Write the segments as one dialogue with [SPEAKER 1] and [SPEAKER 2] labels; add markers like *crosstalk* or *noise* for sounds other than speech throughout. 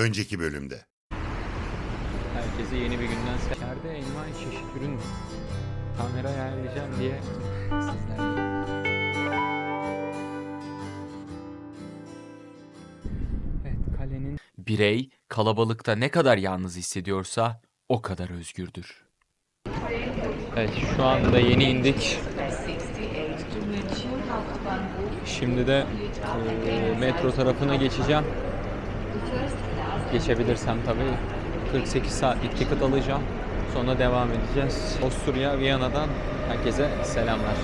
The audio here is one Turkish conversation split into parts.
[SPEAKER 1] önceki bölümde.
[SPEAKER 2] Herkese yeni bir günden selam. İçeride envai çeşit ürün var. Kamerayı ayarlayacağım diye sizlerle. Evet kalenin
[SPEAKER 3] Birey kalabalıkta ne kadar yalnız hissediyorsa o kadar özgürdür.
[SPEAKER 2] Evet şu anda yeni indik. Şimdi de e, metro tarafına geçeceğim. Geçebilirsem tabii. 48 saatlik ticket alacağım. Sonra devam edeceğiz. Avusturya, Viyana'dan herkese selamlar.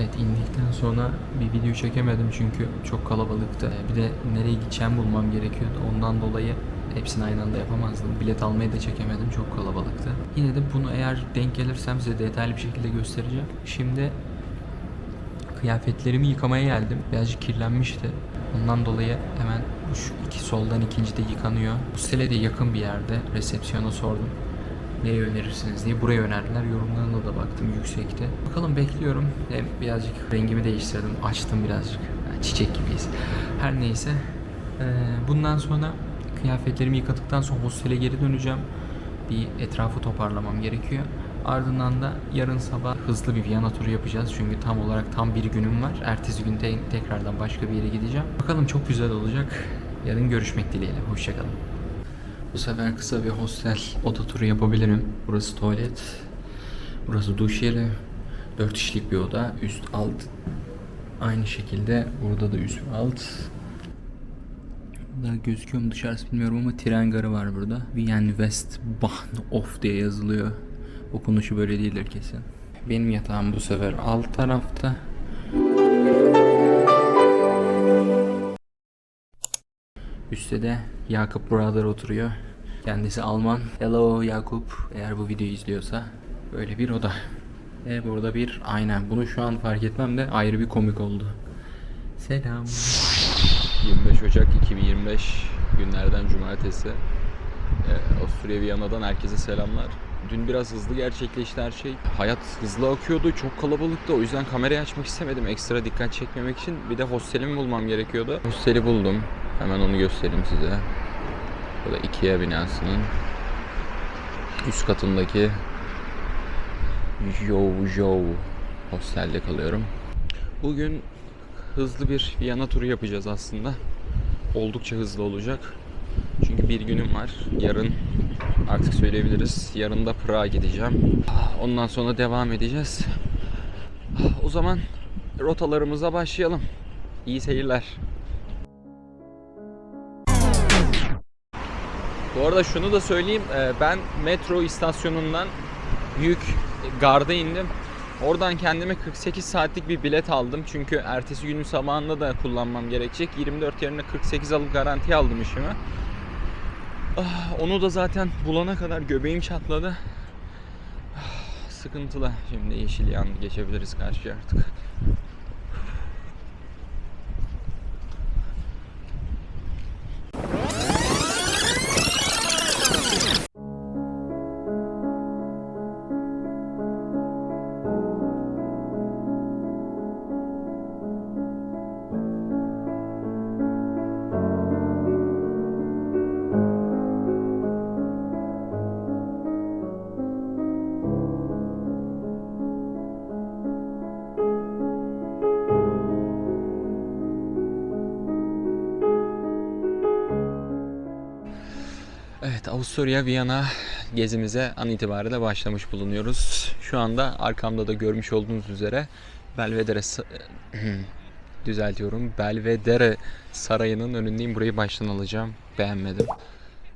[SPEAKER 4] Evet indikten sonra bir video çekemedim çünkü çok kalabalıktı. Bir de nereye gideceğim bulmam gerekiyordu. Ondan dolayı hepsini aynı anda yapamazdım. Bilet almayı da çekemedim. Çok kalabalıktı. Yine de bunu eğer denk gelirsem size detaylı bir şekilde göstereceğim. Şimdi kıyafetlerimi yıkamaya geldim. Birazcık kirlenmişti. Ondan dolayı hemen bu şu iki soldan ikinci de yıkanıyor. Hostele de yakın bir yerde. Resepsiyona sordum. Nereye önerirsiniz diye buraya önerdiler. Yorumlarına da baktım yüksekte. Bakalım bekliyorum. Hem birazcık rengimi değiştirdim. Açtım birazcık. Yani çiçek gibiyiz. Her neyse. Ee, bundan sonra kıyafetlerimi yıkadıktan sonra hostele geri döneceğim. Bir etrafı toparlamam gerekiyor. Ardından da yarın sabah hızlı bir Viyana turu yapacağız. Çünkü tam olarak tam bir günüm var. Ertesi gün te- tekrardan başka bir yere gideceğim. Bakalım çok güzel olacak. Yarın görüşmek dileğiyle. Hoşçakalın. Bu sefer kısa bir hostel oda turu yapabilirim. Burası tuvalet. Burası duş yeri. 4 kişilik bir oda. Üst alt. Aynı şekilde burada da üst alt. Burada gözüküyor mu dışarısı bilmiyorum ama tren garı var burada. Wien West Bahnhof diye yazılıyor. Okunuşu böyle değildir kesin. Benim yatağım bu sefer alt tarafta. Üstte de Yakup Brother oturuyor. Kendisi Alman. Hello Yakup. Eğer bu videoyu izliyorsa böyle bir oda. Ve burada bir aynen. Bunu şu an fark etmem de ayrı bir komik oldu. Selam.
[SPEAKER 2] 25 Ocak 2025 günlerden cumartesi. Ee, Avusturya Viyana'dan herkese selamlar. Dün biraz hızlı gerçekleşti her şey. Hayat hızlı akıyordu, çok kalabalıktı. O yüzden kamerayı açmak istemedim ekstra dikkat çekmemek için. Bir de hostelimi bulmam gerekiyordu. Hosteli buldum. Hemen onu göstereyim size. Bu da Ikea binasının üst katındaki Jo Jo hostelde kalıyorum. Bugün hızlı bir Viyana turu yapacağız aslında. Oldukça hızlı olacak. Çünkü bir günüm var. Yarın artık söyleyebiliriz. Yarın da Prag'a gideceğim. Ondan sonra devam edeceğiz. O zaman rotalarımıza başlayalım. İyi seyirler. Bu arada şunu da söyleyeyim. e, Ben metro istasyonundan büyük garda indim. Oradan kendime 48 saatlik bir bilet aldım. Çünkü ertesi günün sabahında da kullanmam gerekecek. 24 yerine 48 alıp garanti aldım işimi. Ah, Onu da zaten bulana kadar göbeğim çatladı. Ah, Sıkıntılı. Şimdi yeşil yan geçebiliriz karşıya artık. Avusturya Viyana gezimize an itibariyle başlamış bulunuyoruz. Şu anda arkamda da görmüş olduğunuz üzere Belvedere *clears throat* düzeltiyorum. Belvedere Sarayı'nın önündeyim. Burayı baştan alacağım. Beğenmedim.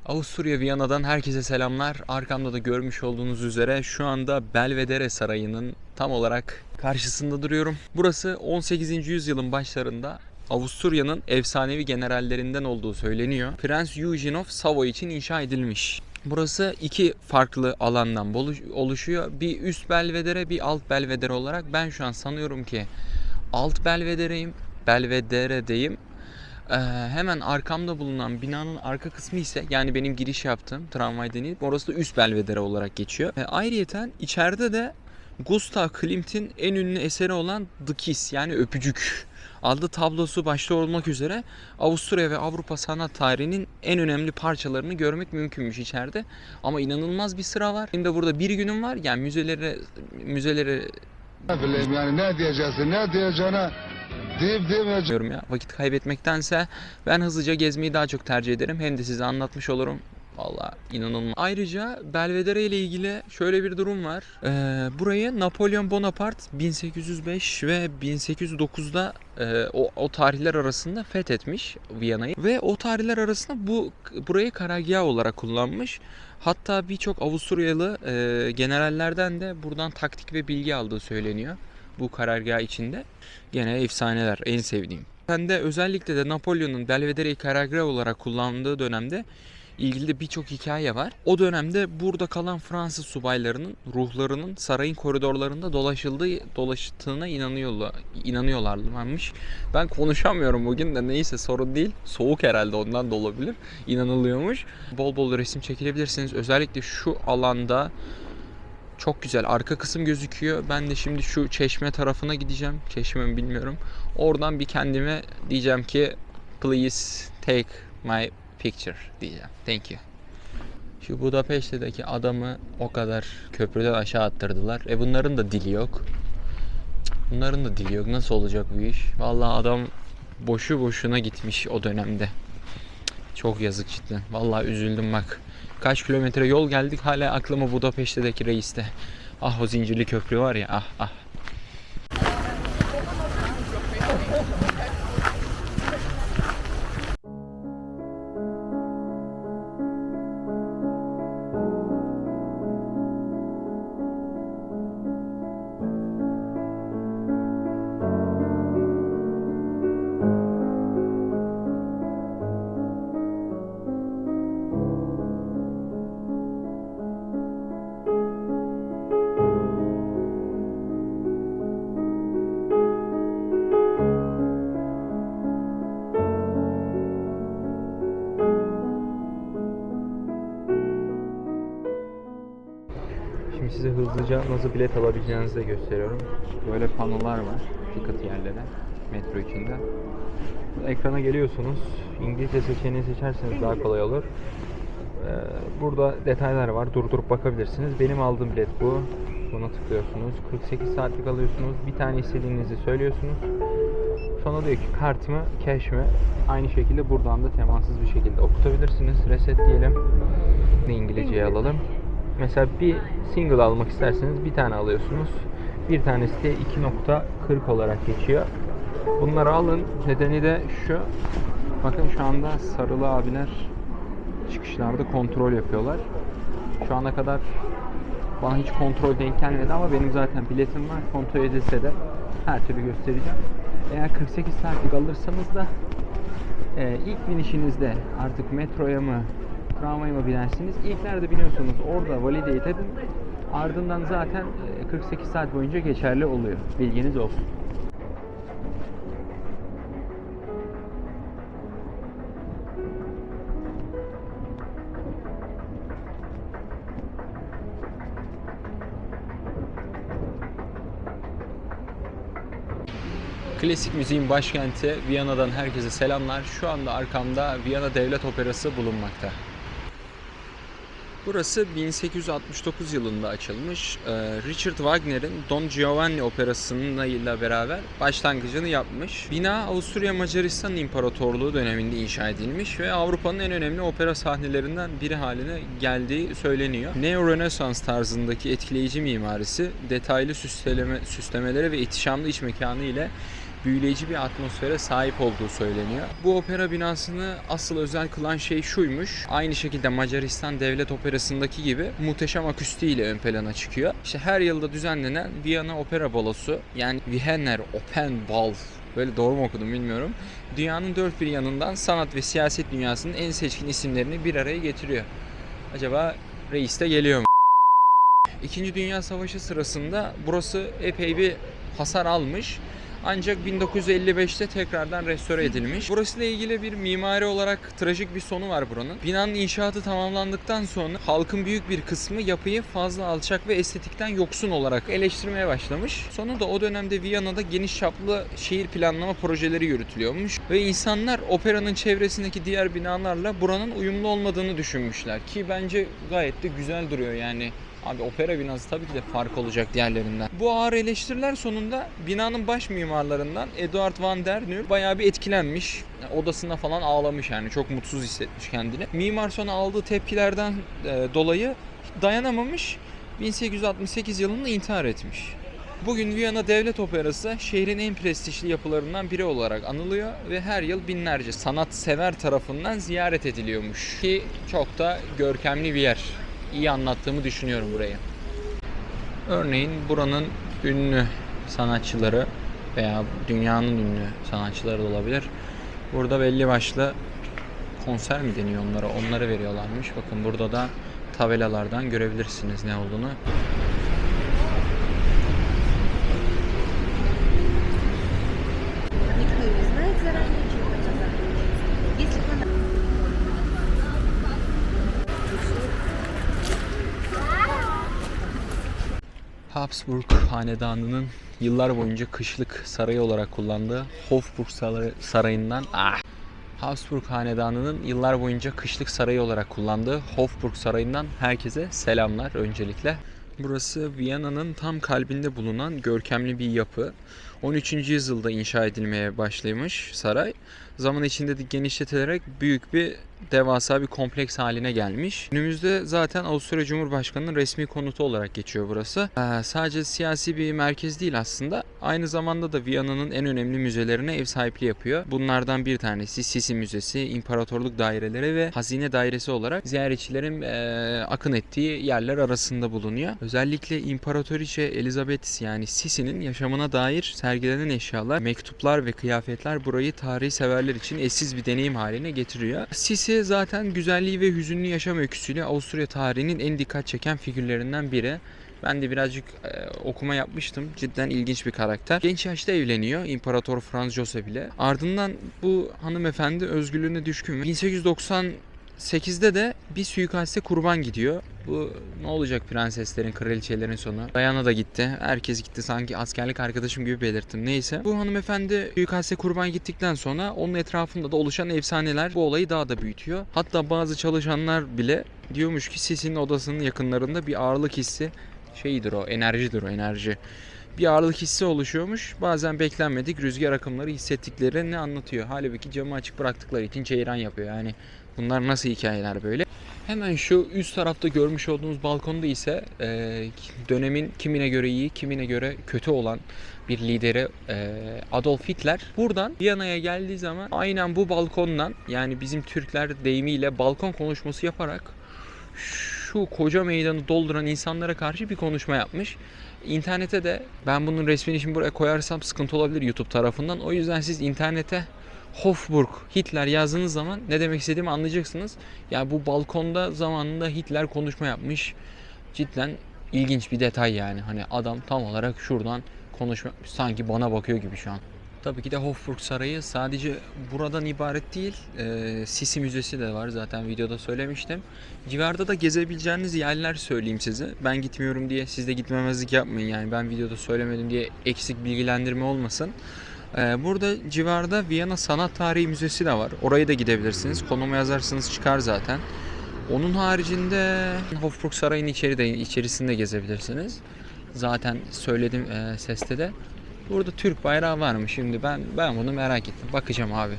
[SPEAKER 2] Avusturya Viyana'dan herkese selamlar. Arkamda da görmüş olduğunuz üzere şu anda Belvedere Sarayı'nın tam olarak karşısında duruyorum. Burası 18. yüzyılın başlarında Avusturya'nın efsanevi generallerinden olduğu söyleniyor. Prens Eugene of Savoy için inşa edilmiş. Burası iki farklı alandan oluşuyor. Bir üst belvedere, bir alt belvedere olarak ben şu an sanıyorum ki alt belvedereyim, belvederedeyim. Ee, hemen arkamda bulunan binanın arka kısmı ise yani benim giriş yaptığım tramvaydan inip orası da üst belvedere olarak geçiyor. Ee, ayrıyeten içeride de Gustav Klimt'in en ünlü eseri olan The Kiss yani öpücük adlı tablosu başta olmak üzere Avusturya ve Avrupa sanat tarihinin en önemli parçalarını görmek mümkünmüş içeride. Ama inanılmaz bir sıra var. Benim de burada bir günüm var. Yani müzelere müzelere
[SPEAKER 1] yani ne diyeceksin ne diyeceğine deyip demeyeceğim.
[SPEAKER 2] ya. Vakit kaybetmektense ben hızlıca gezmeyi daha çok tercih ederim. Hem de size anlatmış olurum. Valla inanılmaz. Ayrıca Belvedere ile ilgili şöyle bir durum var. Ee, burayı Napolyon Bonaparte 1805 ve 1809'da e, o, o tarihler arasında fethetmiş Viyana'yı. Ve o tarihler arasında bu burayı karargah olarak kullanmış. Hatta birçok Avusturyalı e, generallerden de buradan taktik ve bilgi aldığı söyleniyor. Bu karargah içinde. Gene efsaneler en sevdiğim. Ben de özellikle de Napolyon'un Belvedere'yi karargah olarak kullandığı dönemde ilgili de birçok hikaye var. O dönemde burada kalan Fransız subaylarının ruhlarının sarayın koridorlarında dolaşıldığı dolaştığına inanıyorlar inanıyorlarmış. Ben konuşamıyorum bugün de neyse sorun değil. Soğuk herhalde ondan da olabilir. İnanılıyormuş. Bol bol resim çekilebilirsiniz. Özellikle şu alanda çok güzel. Arka kısım gözüküyor. Ben de şimdi şu çeşme tarafına gideceğim. Çeşme mi bilmiyorum. Oradan bir kendime diyeceğim ki please take my picture diyeceğim. Thank you. Şu Budapeşte'deki adamı o kadar köprüden aşağı attırdılar. E bunların da dili yok. Bunların da dili yok. Nasıl olacak bu iş? Vallahi adam boşu boşuna gitmiş o dönemde. Çok yazık cidden. Vallahi üzüldüm bak. Kaç kilometre yol geldik hala aklıma Budapeşte'deki reiste. Ah o zincirli köprü var ya ah ah. Hızlıca nasıl bilet alabileceğinizi de gösteriyorum. Böyle panolar var ticket yerlere metro içinde. Ekrana geliyorsunuz. İngilizce seçeneği seçerseniz daha kolay olur. Ee, Burada detaylar var. Durdurup bakabilirsiniz. Benim aldığım bilet bu. Buna tıklıyorsunuz. 48 saatlik alıyorsunuz. Bir tane istediğinizi söylüyorsunuz. Sonra diyor ki kart mı, cash mi? Aynı şekilde buradan da temassız bir şekilde okutabilirsiniz. Reset diyelim. İngilizceye alalım. Mesela bir single almak isterseniz bir tane alıyorsunuz. Bir tanesi de 2.40 olarak geçiyor. Bunları alın. Nedeni de şu. Bakın şu anda sarılı abiler çıkışlarda kontrol yapıyorlar. Şu ana kadar bana hiç kontrol denk gelmedi ama benim zaten biletim var. Kontrol edilse de her türlü göstereceğim. Eğer 48 saatlik alırsanız da e, ilk binişinizde artık metroya mı tramvaya mı binersiniz? İlk nerede biniyorsanız orada validate edin. Ardından zaten e, 48 saat boyunca geçerli oluyor. Bilginiz olsun. Klasik müziğin başkenti Viyana'dan herkese selamlar. Şu anda arkamda Viyana Devlet Operası bulunmakta. Burası 1869 yılında açılmış. Ee, Richard Wagner'in Don Giovanni operasıyla beraber başlangıcını yapmış. Bina Avusturya Macaristan İmparatorluğu döneminde inşa edilmiş ve Avrupa'nın en önemli opera sahnelerinden biri haline geldiği söyleniyor. Neo-Rönesans tarzındaki etkileyici mimarisi, detaylı süsleme, süslemelere ve ihtişamlı iç mekanı ile büyüleyici bir atmosfere sahip olduğu söyleniyor. Bu opera binasını asıl özel kılan şey şuymuş. Aynı şekilde Macaristan Devlet Operası'ndaki gibi muhteşem akustiğiyle ön plana çıkıyor. İşte her yılda düzenlenen Viyana Opera Balosu yani Wiener Open Ball Böyle doğru mu okudum bilmiyorum. Dünyanın dört bir yanından sanat ve siyaset dünyasının en seçkin isimlerini bir araya getiriyor. Acaba reis de geliyor mu? İkinci Dünya Savaşı sırasında burası epey bir hasar almış. Ancak 1955'te tekrardan restore edilmiş. Burasıyla ilgili bir mimari olarak trajik bir sonu var buranın. Binanın inşaatı tamamlandıktan sonra halkın büyük bir kısmı yapıyı fazla alçak ve estetikten yoksun olarak eleştirmeye başlamış. Sonunda o dönemde Viyana'da geniş çaplı şehir planlama projeleri yürütülüyormuş ve insanlar operanın çevresindeki diğer binalarla buranın uyumlu olmadığını düşünmüşler ki bence gayet de güzel duruyor yani. Abi opera binası tabii ki de fark olacak diğerlerinden. Bu ağır eleştiriler sonunda binanın baş mimarlarından Eduard van der Nul bayağı bir etkilenmiş. Odasında falan ağlamış yani çok mutsuz hissetmiş kendini. Mimar sonra aldığı tepkilerden e, dolayı dayanamamış. 1868 yılında intihar etmiş. Bugün Viyana Devlet Operası şehrin en prestijli yapılarından biri olarak anılıyor ve her yıl binlerce sanatsever tarafından ziyaret ediliyormuş. Ki çok da görkemli bir yer. İyi anlattığımı düşünüyorum burayı. Örneğin buranın ünlü sanatçıları veya dünyanın ünlü sanatçıları da olabilir. Burada belli başlı konser mi deniyor onlara? Onları veriyorlarmış. Bakın burada da tabelalardan görebilirsiniz ne olduğunu. Habsburg Hanedanı'nın yıllar boyunca kışlık sarayı olarak kullandığı Hofburg Sarayı- Sarayı'ndan ah, Habsburg Hanedanı'nın yıllar boyunca kışlık sarayı olarak kullandığı Hofburg Sarayı'ndan herkese selamlar öncelikle. Burası Viyana'nın tam kalbinde bulunan görkemli bir yapı. 13. yüzyılda inşa edilmeye başlamış saray. Zaman içinde de genişletilerek büyük bir devasa bir kompleks haline gelmiş. Günümüzde zaten Avusturya Cumhurbaşkanı'nın resmi konutu olarak geçiyor burası. Ee, sadece siyasi bir merkez değil aslında. Aynı zamanda da Viyana'nın en önemli müzelerine ev sahipliği yapıyor. Bunlardan bir tanesi Sisi Müzesi, İmparatorluk Daireleri ve Hazine Dairesi olarak ziyaretçilerin ee, akın ettiği yerler arasında bulunuyor. Özellikle İmparatoriçe Elizabeth yani Sisi'nin yaşamına dair sergilenen eşyalar, mektuplar ve kıyafetler burayı tarihi severler için eşsiz bir deneyim haline getiriyor. Sisi zaten güzelliği ve hüzünlü yaşam öyküsüyle Avusturya tarihinin en dikkat çeken figürlerinden biri. Ben de birazcık e, okuma yapmıştım. Cidden ilginç bir karakter. Genç yaşta evleniyor İmparator Franz Joseph ile. Ardından bu hanımefendi özgürlüğüne düşkün. 1898'de de bir suikaste kurban gidiyor. Bu ne olacak prenseslerin, kraliçelerin sonu? Diana da gitti. Herkes gitti. Sanki askerlik arkadaşım gibi belirttim. Neyse. Bu hanımefendi suikaste kurban gittikten sonra onun etrafında da oluşan efsaneler bu olayı daha da büyütüyor. Hatta bazı çalışanlar bile diyormuş ki Sisi'nin odasının yakınlarında bir ağırlık hissi şeyidir o, enerjidir o, enerji. Bir ağırlık hissi oluşuyormuş. Bazen beklenmedik rüzgar akımları hissettiklerini anlatıyor. Halbuki camı açık bıraktıkları için ceyran yapıyor. Yani bunlar nasıl hikayeler böyle? Hemen şu üst tarafta görmüş olduğunuz balkonda ise e, dönemin kimine göre iyi, kimine göre kötü olan bir lideri e, Adolf Hitler buradan Viyana'ya geldiği zaman aynen bu balkondan yani bizim Türkler deyimiyle balkon konuşması yaparak şu koca meydanı dolduran insanlara karşı bir konuşma yapmış. İnternete de ben bunun resmini şimdi buraya koyarsam sıkıntı olabilir YouTube tarafından. O yüzden siz internete Hofburg Hitler yazdığınız zaman ne demek istediğimi anlayacaksınız. Yani bu balkonda zamanında Hitler konuşma yapmış. Cidden ilginç bir detay yani. Hani adam tam olarak şuradan konuşma. Sanki bana bakıyor gibi şu an. Tabii ki de Hofburg Sarayı sadece buradan ibaret değil. Ee, Sisi Müzesi de var zaten videoda söylemiştim. Civarda da gezebileceğiniz yerler söyleyeyim size. Ben gitmiyorum diye siz de gitmemezlik yapmayın yani ben videoda söylemedim diye eksik bilgilendirme olmasın. Ee, burada civarda Viyana Sanat Tarihi Müzesi de var. Oraya da gidebilirsiniz. Konumu yazarsanız çıkar zaten. Onun haricinde Hofburg Sarayı'nın içeri de, içerisinde gezebilirsiniz. Zaten söyledim e, seste de. Burada Türk bayrağı var mı? Şimdi ben ben bunu merak ettim. Bakacağım abi.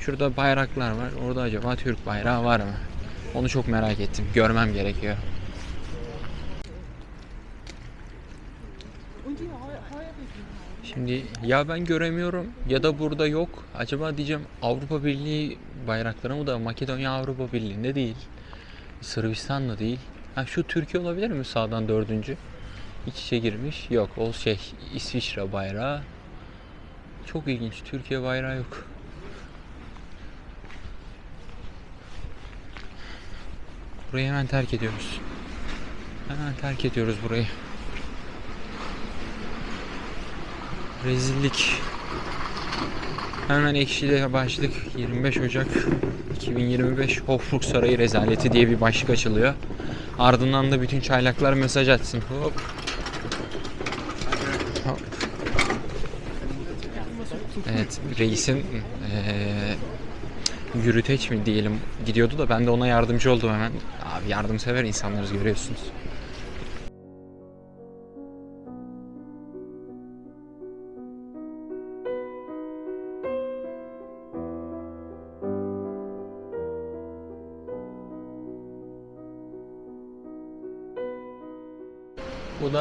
[SPEAKER 2] Şurada bayraklar var. Orada acaba Türk bayrağı var mı? Onu çok merak ettim. Görmem gerekiyor. Şimdi ya ben göremiyorum ya da burada yok. Acaba diyeceğim Avrupa Birliği bayrakları mı da Makedonya Avrupa Birliği'nde değil. Sırbistan da değil. Ha şu Türkiye olabilir mi sağdan dördüncü? İç içe girmiş. Yok o şey İsviçre bayrağı. Çok ilginç. Türkiye bayrağı yok. Burayı hemen terk ediyoruz. Hemen terk ediyoruz burayı. Rezillik. Hemen ekşiyle başlık 25 Ocak 2025 Hofburg Sarayı rezaleti diye bir başlık açılıyor. Ardından da bütün çaylaklar mesaj atsın. Hop. Evet reisin eee yürüteç mi diyelim gidiyordu da ben de ona yardımcı oldum hemen. Abi yardımsever insanlarız görüyorsunuz.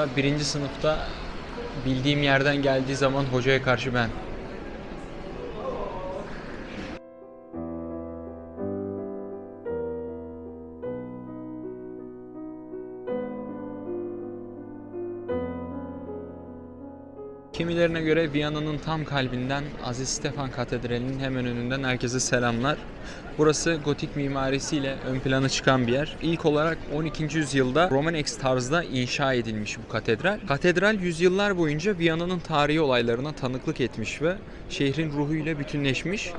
[SPEAKER 2] Birinci sınıfta bildiğim yerden geldiği zaman hocaya karşı ben. Kimilerine göre Viyana'nın tam kalbinden Aziz Stefan Katedrali'nin hemen önünden herkese selamlar. Burası gotik mimarisiyle ön plana çıkan bir yer. İlk olarak 12. yüzyılda Romanex tarzda inşa edilmiş bu katedral. Katedral yüzyıllar boyunca Viyana'nın tarihi olaylarına tanıklık etmiş ve şehrin ruhuyla bütünleşmiş.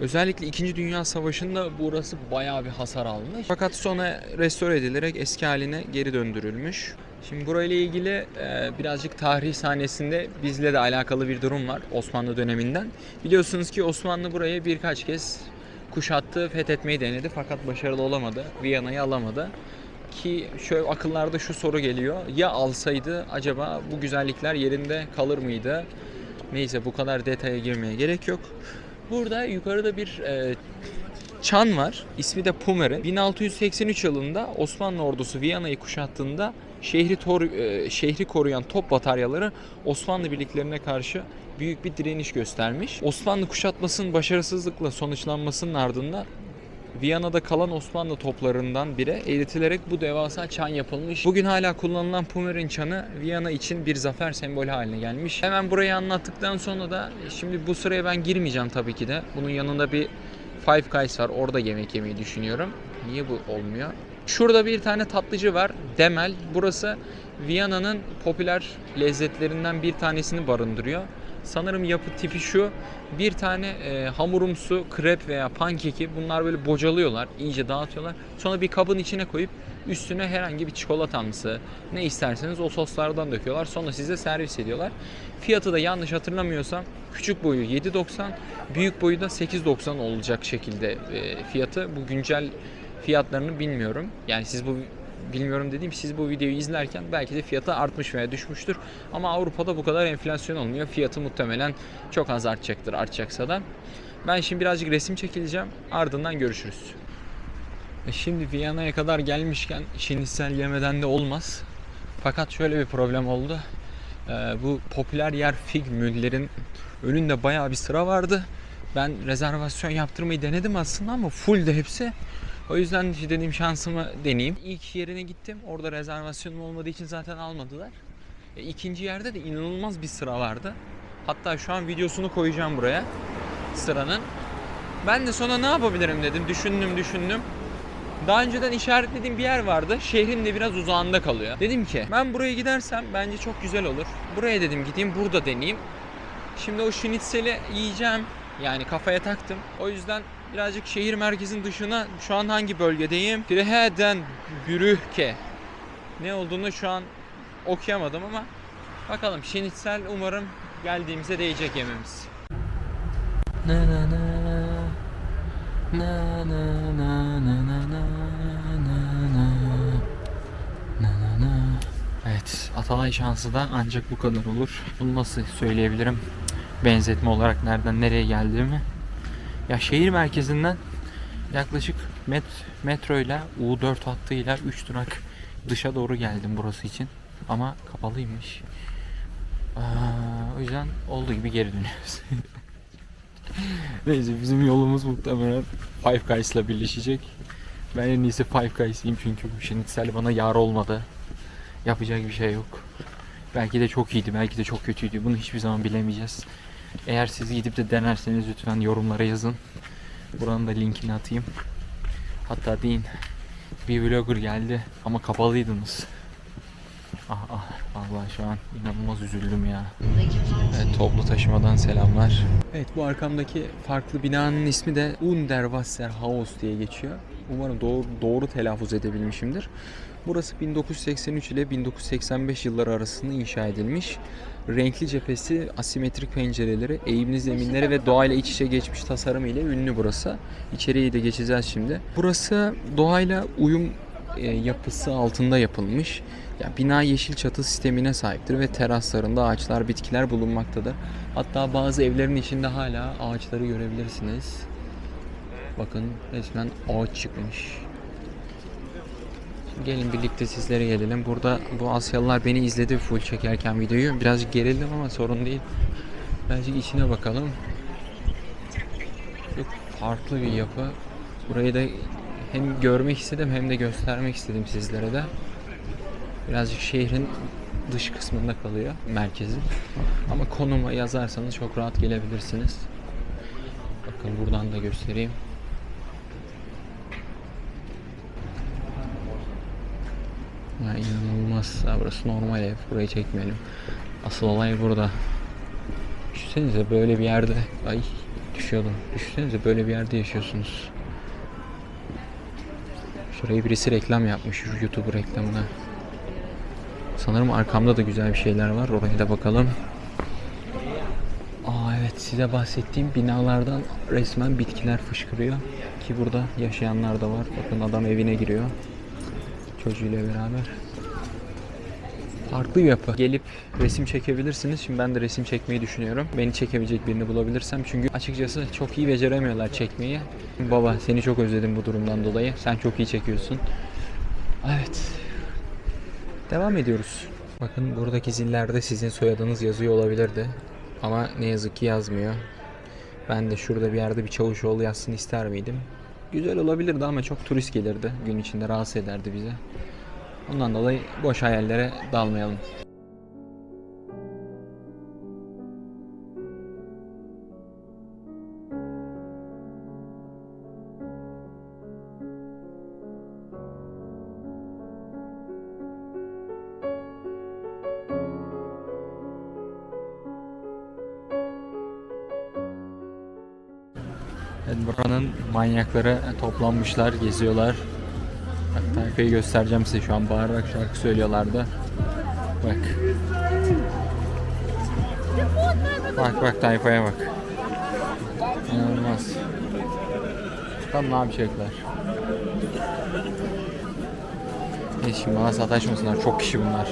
[SPEAKER 2] Özellikle 2. Dünya Savaşı'nda burası bayağı bir hasar almış. Fakat sonra restore edilerek eski haline geri döndürülmüş. Şimdi burayla ilgili e, birazcık tarih sahnesinde bizle de alakalı bir durum var Osmanlı döneminden. Biliyorsunuz ki Osmanlı burayı birkaç kez kuşattı, fethetmeyi denedi fakat başarılı olamadı. Viyana'yı alamadı. Ki şöyle akıllarda şu soru geliyor. Ya alsaydı acaba bu güzellikler yerinde kalır mıydı? Neyse bu kadar detaya girmeye gerek yok. Burada yukarıda bir e, çan var. İsmi de Pumer'in. 1683 yılında Osmanlı ordusu Viyana'yı kuşattığında şehri tor, e, şehri koruyan top bataryaları Osmanlı birliklerine karşı büyük bir direniş göstermiş. Osmanlı kuşatmasının başarısızlıkla sonuçlanmasının ardından Viyana'da kalan Osmanlı toplarından biri eritilerek bu devasa çan yapılmış. Bugün hala kullanılan Pumer'in çanı Viyana için bir zafer sembolü haline gelmiş. Hemen burayı anlattıktan sonra da şimdi bu sıraya ben girmeyeceğim tabii ki de. Bunun yanında bir Five Guys var. Orada yemek yemeyi düşünüyorum. Niye bu olmuyor? Şurada bir tane tatlıcı var. Demel. Burası Viyana'nın popüler lezzetlerinden bir tanesini barındırıyor. Sanırım yapı tipi şu. Bir tane e, hamurumsu krep veya pankeki bunlar böyle bocalıyorlar, iyice dağıtıyorlar. Sonra bir kabın içine koyup üstüne herhangi bir çikolatamsı ne isterseniz o soslardan döküyorlar. Sonra size servis ediyorlar. Fiyatı da yanlış hatırlamıyorsam küçük boyu 7.90, büyük boyu da 8.90 olacak şekilde e, fiyatı. Bu güncel fiyatlarını bilmiyorum. Yani siz bu bilmiyorum dediğim siz bu videoyu izlerken belki de fiyatı artmış veya düşmüştür. Ama Avrupa'da bu kadar enflasyon olmuyor. Fiyatı muhtemelen çok az artacaktır artacaksa da. Ben şimdi birazcık resim çekileceğim. Ardından görüşürüz. E Şimdi Viyana'ya kadar gelmişken şinisel yemeden de olmaz. Fakat şöyle bir problem oldu. Ee, bu popüler yer Fig Müller'in önünde bayağı bir sıra vardı. Ben rezervasyon yaptırmayı denedim aslında ama full de hepsi. O yüzden dedim şansımı deneyeyim. İlk yerine gittim. Orada rezervasyonum olmadığı için zaten almadılar. E, ikinci yerde de inanılmaz bir sıra vardı. Hatta şu an videosunu koyacağım buraya. Sıranın. Ben de sonra ne yapabilirim dedim. Düşündüm düşündüm. Daha önceden işaretlediğim bir yer vardı. Şehrin de biraz uzağında kalıyor. Dedim ki ben buraya gidersem bence çok güzel olur. Buraya dedim gideyim burada deneyeyim. Şimdi o şnitseli yiyeceğim. Yani kafaya taktım. O yüzden birazcık şehir merkezin dışına şu an hangi bölgedeyim? Friheden Brühke. Ne olduğunu şu an okuyamadım ama bakalım şnitsel umarım geldiğimize değecek yememiz. Na na na Evet, Atalay şansı da ancak bu kadar olur. Bunu nasıl söyleyebilirim? Benzetme olarak nereden nereye geldiğimi. Ya şehir merkezinden yaklaşık met metro ile U4 hattıyla 3 durak dışa doğru geldim burası için. Ama kapalıymış. Aa, o yüzden olduğu gibi geri dönüyoruz. *laughs* Neyse bizim yolumuz muhtemelen Five Guys'la birleşecek. Ben en iyisi Five Guys'iyim çünkü bu şinitsel bana yar olmadı. Yapacak bir şey yok. Belki de çok iyiydi, belki de çok kötüydü. Bunu hiçbir zaman bilemeyeceğiz. Eğer siz gidip de denerseniz lütfen yorumlara yazın. Buranın da linkini atayım. Hatta deyin bir vlogger geldi ama kapalıydınız. Ah ah vallahi şu an inanılmaz üzüldüm ya. Evet toplu taşımadan selamlar. Evet bu arkamdaki farklı binanın ismi de Unterwasserhaus diye geçiyor. Umarım doğru, doğru telaffuz edebilmişimdir. Burası 1983 ile 1985 yılları arasında inşa edilmiş. Renkli cephesi, asimetrik pencereleri, eğimli zeminleri ve doğayla iç içe geçmiş tasarımı ile ünlü burası. İçeriye de geçeceğiz şimdi. Burası doğayla uyum e, yapısı altında yapılmış. Ya bina yeşil çatı sistemine sahiptir ve teraslarında ağaçlar, bitkiler bulunmaktadır. Hatta bazı evlerin içinde hala ağaçları görebilirsiniz. Bakın resmen ağaç çıkmış. Gelin birlikte sizlere gelelim. Burada bu Asyalılar beni izledi full çekerken videoyu. Birazcık gerildim ama sorun değil. Birazcık içine bakalım. Çok farklı bir yapı. Burayı da hem görmek istedim hem de göstermek istedim sizlere de. Birazcık şehrin dış kısmında kalıyor merkezi. Ama konuma yazarsanız çok rahat gelebilirsiniz. Bakın buradan da göstereyim. Ya inanılmaz. Ya burası normal ev. Burayı çekmeyelim. Asıl olay burada. Düşünsenize böyle bir yerde. Ay düşüyordum. Düşünsenize böyle bir yerde yaşıyorsunuz. Şurayı birisi reklam yapmış. YouTube reklamına. Sanırım arkamda da güzel bir şeyler var. Oraya da bakalım. Aa evet size bahsettiğim binalardan resmen bitkiler fışkırıyor. Ki burada yaşayanlar da var. Bakın adam evine giriyor. Çocuğuyla beraber. Farklı bir yapı. Gelip resim çekebilirsiniz. Şimdi ben de resim çekmeyi düşünüyorum. Beni çekebilecek birini bulabilirsem. Çünkü açıkçası çok iyi beceremiyorlar çekmeyi. Baba seni çok özledim bu durumdan dolayı. Sen çok iyi çekiyorsun. Evet. Devam ediyoruz. Bakın buradaki zillerde sizin soyadınız yazıyor olabilirdi. Ama ne yazık ki yazmıyor. Ben de şurada bir yerde bir Çavuşoğlu yazsın ister miydim? Güzel olabilirdi ama çok turist gelirdi. Gün içinde rahatsız ederdi bize. Ondan dolayı boş hayallere dalmayalım. Evet, buranın manyakları toplanmışlar, geziyorlar. Tayfayı göstereceğim size şu an bağırarak şarkı söylüyorlardı. Bak. Bak bak tayfaya bak. İnanılmaz. Bakalım ne yapacaklar. Neyse şimdi bana sataşmasınlar. Çok kişi bunlar.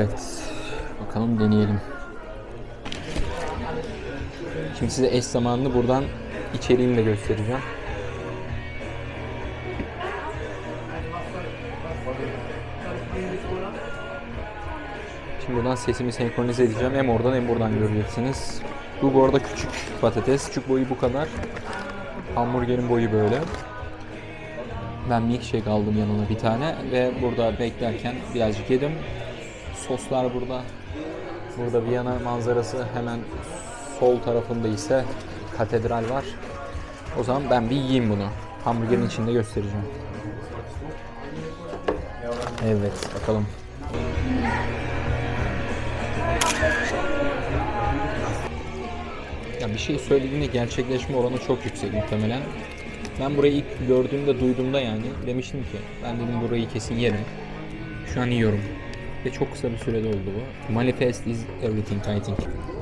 [SPEAKER 2] Evet. Bakalım deneyelim. Şimdi size eş zamanlı buradan içeriğini de göstereceğim. Şimdi buradan sesimi senkronize edeceğim. Hem oradan hem buradan göreceksiniz. Bu bu arada küçük patates. Küçük boyu bu kadar. Hamburgerin boyu böyle. Ben milkshake aldım yanına bir tane ve burada beklerken birazcık yedim. Soslar burada. Burada Viyana manzarası hemen sol tarafında ise katedral var. O zaman ben bir yiyeyim bunu. Hamburgerin içinde göstereceğim. Evet bakalım. Ya bir şey söylediğinde gerçekleşme oranı çok yüksek muhtemelen. Ben burayı ilk gördüğümde, duyduğumda yani demiştim ki ben dedim burayı kesin yerim. Şu an yiyorum. Ve çok kısa bir sürede oldu bu. Manifest is everything I think.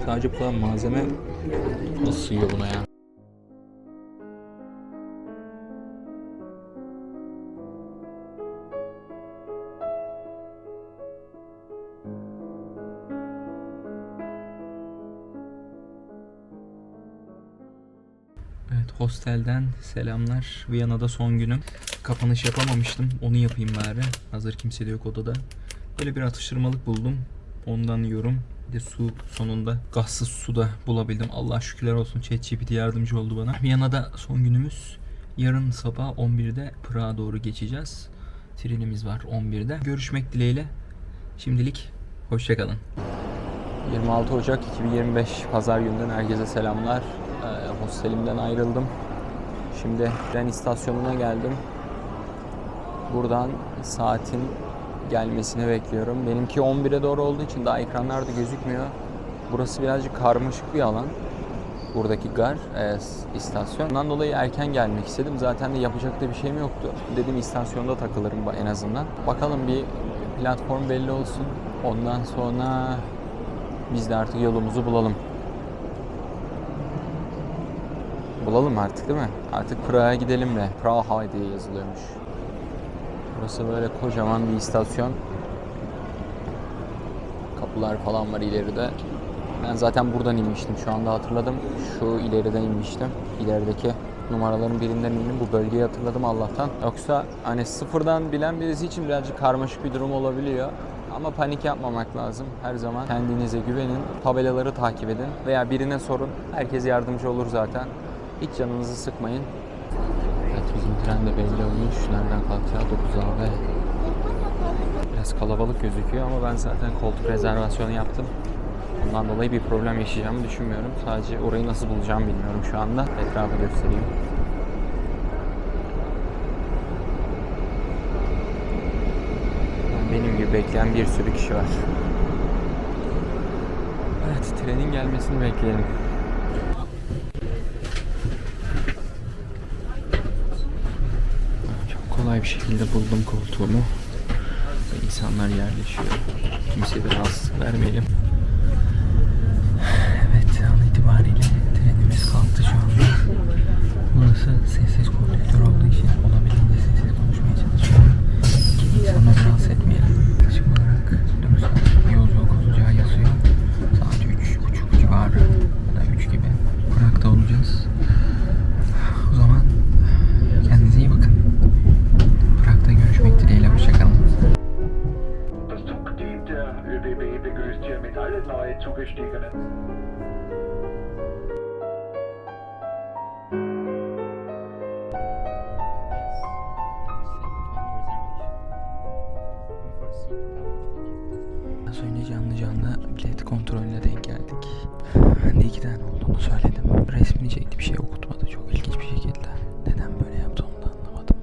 [SPEAKER 2] Sadece plan malzeme nasıl yiyor buna ya? Evet hostelden selamlar. Viyana'da son günüm. Kapanış yapamamıştım. Onu yapayım bari. Hazır kimse de yok odada. Böyle bir atıştırmalık buldum. Ondan yiyorum. Bir de su sonunda gazsız su da bulabildim. Allah şükürler olsun ChatGPT yardımcı oldu bana. Viyana'da son günümüz. Yarın sabah 11'de Prag'a doğru geçeceğiz. Trenimiz var 11'de. Görüşmek dileğiyle. Şimdilik
[SPEAKER 4] Hoşçakalın.
[SPEAKER 2] 26 Ocak 2025 Pazar gününden herkese selamlar. Ee, hostelimden ayrıldım. Şimdi tren istasyonuna geldim. Buradan saatin gelmesini bekliyorum. Benimki 11'e doğru olduğu için daha ekranlarda gözükmüyor. Burası birazcık karmaşık bir alan. Buradaki gar, e, istasyon. Bundan dolayı erken gelmek istedim. Zaten de yapacak da bir şeyim yoktu. Dedim istasyonda takılırım en azından. Bakalım bir platform belli olsun. Ondan sonra biz de artık yolumuzu bulalım. Bulalım artık değil mi? Artık Prag'a gidelim de. Praha diye yazılıyormuş. Burası böyle kocaman bir istasyon. Kapılar falan var ileride. Ben zaten buradan inmiştim. Şu anda hatırladım. Şu ileriden inmiştim. İlerideki numaraların birinden indim. Bu bölgeyi hatırladım Allah'tan. Yoksa hani sıfırdan bilen birisi için birazcık karmaşık bir durum olabiliyor. Ama panik yapmamak lazım. Her zaman kendinize güvenin. Tabelaları takip edin. Veya birine sorun. Herkes yardımcı olur zaten. Hiç canınızı sıkmayın. Tren de belli olmuş. Nereden kalkacağı 9A Biraz kalabalık gözüküyor ama ben zaten koltuk rezervasyonu yaptım. Ondan dolayı bir problem yaşayacağımı düşünmüyorum. Sadece orayı nasıl bulacağımı bilmiyorum şu anda. Etrafı göstereyim. Benim gibi bekleyen bir sürü kişi var. Evet, trenin gelmesini bekleyelim. Kolay bir şekilde buldum koltuğumu. İnsanlar yerleşiyor. Kimseye de rahatsızlık vermeyelim.
[SPEAKER 4] Az önce canlı canlı bilet kontrolüne denk geldik. Ben de iki tane olduğunu söyledim. Resmini çekti bir şey okutmadı çok ilginç bir şekilde. Neden böyle yaptı onu da anlamadım.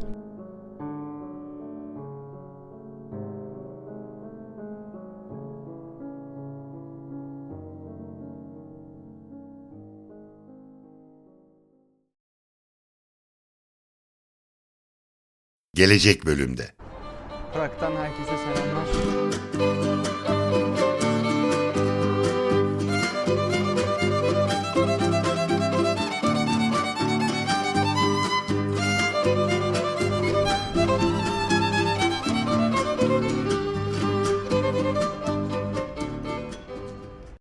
[SPEAKER 5] Gelecek bölümde.
[SPEAKER 2] Prag'dan herkese selamlar.